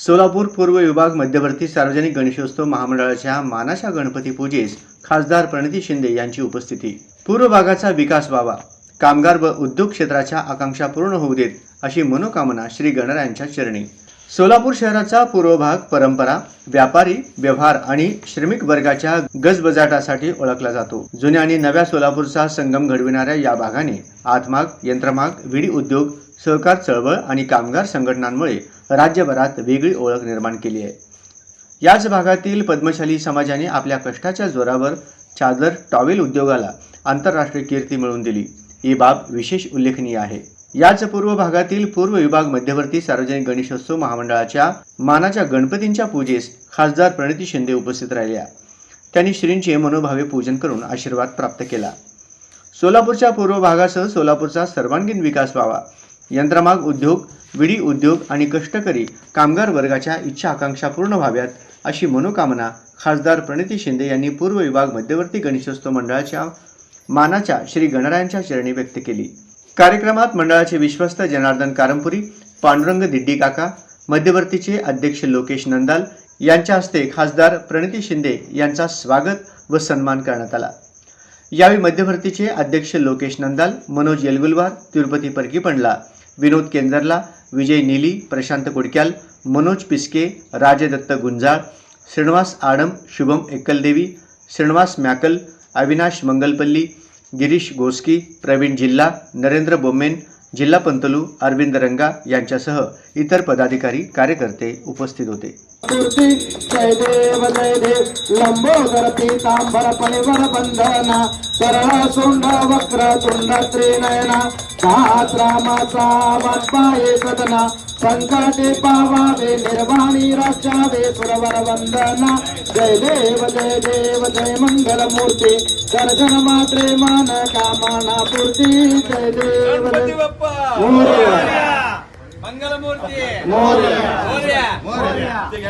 सोलापूर पूर्व विभाग मध्यवर्ती सार्वजनिक गणेशोत्सव महामंडळाच्या मानाशा गणपती पूजेस खासदार प्रणिती शिंदे यांची उपस्थिती. पूर्व भागाचा विकास व्हावा कामगार व उद्योग क्षेत्राच्या आकांक्षा पूर्ण होऊ देत अशी मनोकामना श्री गणरायांच्या चरणी. सोलापूर शहराचा पूर्व भाग परंपरा व्यापारी व्यवहार आणि श्रमिक वर्गाच्या गजबजाटासाठी ओळखला जातो. जुन्या आणि नव्या सोलापूरचा संगम घडविणाऱ्या या भागाने आतमाग यंत्रमाग विडी उद्योग सहकार चळवळ आणि कामगार संघटनांमुळे राज्यभरात वेगळी ओळख निर्माण केली आहे. याच भागातील पद्मशाली समाजाने आपल्या कष्टाच्या जोरावर चादर टॉवेल उद्योगाला आंतरराष्ट्रीय कीर्ती मिळवून दिली. ही बाब विशेष उल्लेखनीय आहे. याच पूर्व भागातील पूर्व विभाग मध्यवर्ती सार्वजनिक गणेशोत्सव महामंडळाच्या मानाच्या गणपतींच्या पूजेस खासदार प्रणिती शिंदे उपस्थित राहिल्या. त्यांनी श्रींचे मनोभावे पूजन करून आशीर्वाद प्राप्त केला. सोलापूरच्या पूर्व भागासह सोलापूरचा सर्वांगीण विकास व्हावा यंत्रमाग उद्योग विडी उद्योग आणि कष्टकरी कामगार वर्गाच्या इच्छा आकांक्षा पूर्ण व्हाव्यात अशी मनोकामना खासदार प्रणिती शिंदे यांनी पूर्व विभाग मध्यवर्ती गणेशोत्सव मंडळाच्या मानाच्या श्री गणरायांच्या चरणी व्यक्त केली. कार्यक्रमात मंडळाचे विश्वस्त जनार्दन कारंपुरी पांडुरंग दिड्डी काका मध्यवर्तीचे अध्यक्ष लोकेश नंदाल यांच्या हस्ते खासदार प्रणिती शिंदे यांचा स्वागत व सन्मान करण्यात आला. यावेळी मध्यवर्तीचे अध्यक्ष लोकेश नंदाल मनोज येलगुलवार तिरुपती परकीपंडला विनोद केंदरला विजय नीली प्रशांत कुडक्याल मनोज पिस्के राजदत्त गुंजाळ श्रीनिवास आडम शुभम एकलदेवी श्रीनिवास मॅकल अविनाश मंगलपल्ली गिरीश गोस्की प्रवीण जिल्हा नरेंद्र बोमेन जिल्हा पंतलू अरविंद रंगा यांच्यासह इतर पदाधिकारी कार्यकर्ते उपस्थित होते. वक्र त्रिनयना संकटे पावावे निर्वाणी राजावे सुरवर वंदना जय देव जय देव जय मंगल దర్శన మాత్రే మన కామన పూర్తి మంగళమూర్తి